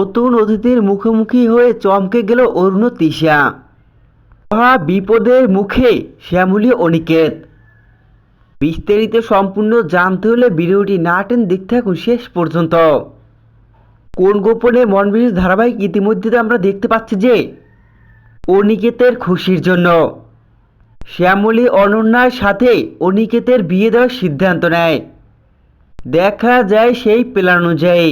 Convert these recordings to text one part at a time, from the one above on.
নতুন অতিথির মুখোমুখি হয়ে চমকে গেল অরুণ তিশা মহা বিপদের মুখে শ্যামলী অনিকেত। বিস্তারিত সম্পূর্ণ জানতে হলে ভিডিওটি না টেন থাকুন শেষ পর্যন্ত। কোন গোপনে মনবিশ ধারাবাহিক ইতিমধ্যে আমরা দেখতে পাচ্ছি যে, অনিকেতের খুশির জন্য। শ্যামলী অনন্যার সাথে অনিকেতের বিয়ে দেওয়ার সিদ্ধান্ত নেয়। দেখা যায় সেই প্ল্যান অনুযায়ী।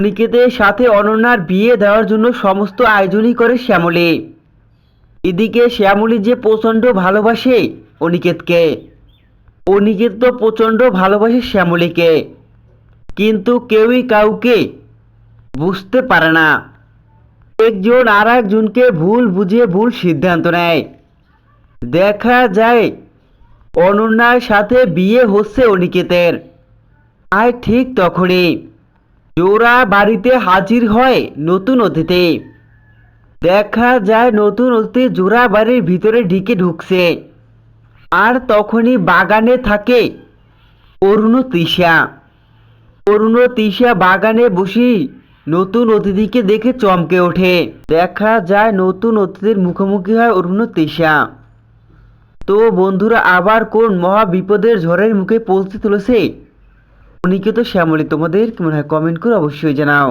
অনিকেতের সাথে অনন্যার বিয়ে দেওয়ার জন্য সমস্ত আয়োজনই করে শ্যামলী। এদিকে শ্যামলী যে প্রচণ্ড ভালোবাসে অনিকেতকে। অনিকেত তো প্রচণ্ড ভালোবাসে শ্যামলীকে। কিন্তু কেউই কাউকে বুঝতে পারে না। একজন আর একজনকে ভুল বুঝে ভুল সিদ্ধান্ত নেয়। দেখা যায় অনন্যার সাথে বিয়ে হচ্ছে অনিকেতের। আর ঠিক তখনই জোড়া বাড়িতে হাজির হয় নতুন অতিথি। দেখা যায় নতুন অতিথি জোড়া বাড়ির ভিতরে ঢিকে ঢুকছে। আর তখনই বাগানে থাকে অরুণ তৃষা। অরুণ তৃষা বাগানে বসি নতুন অতিথিকে দেখে চমকে ওঠে। দেখা যায় নতুন অতিথির মুখোমুখি হয় অরুণ তৃষা। তো বন্ধুরা, আবার কোন মহা বিপদের ঝড়ের মুখে পৌঁছে তুলেছে উনিকে তো শ্যামলী তোমাদের কেমন মনে হয় কমেন্ট করে অবশ্যই জানাও।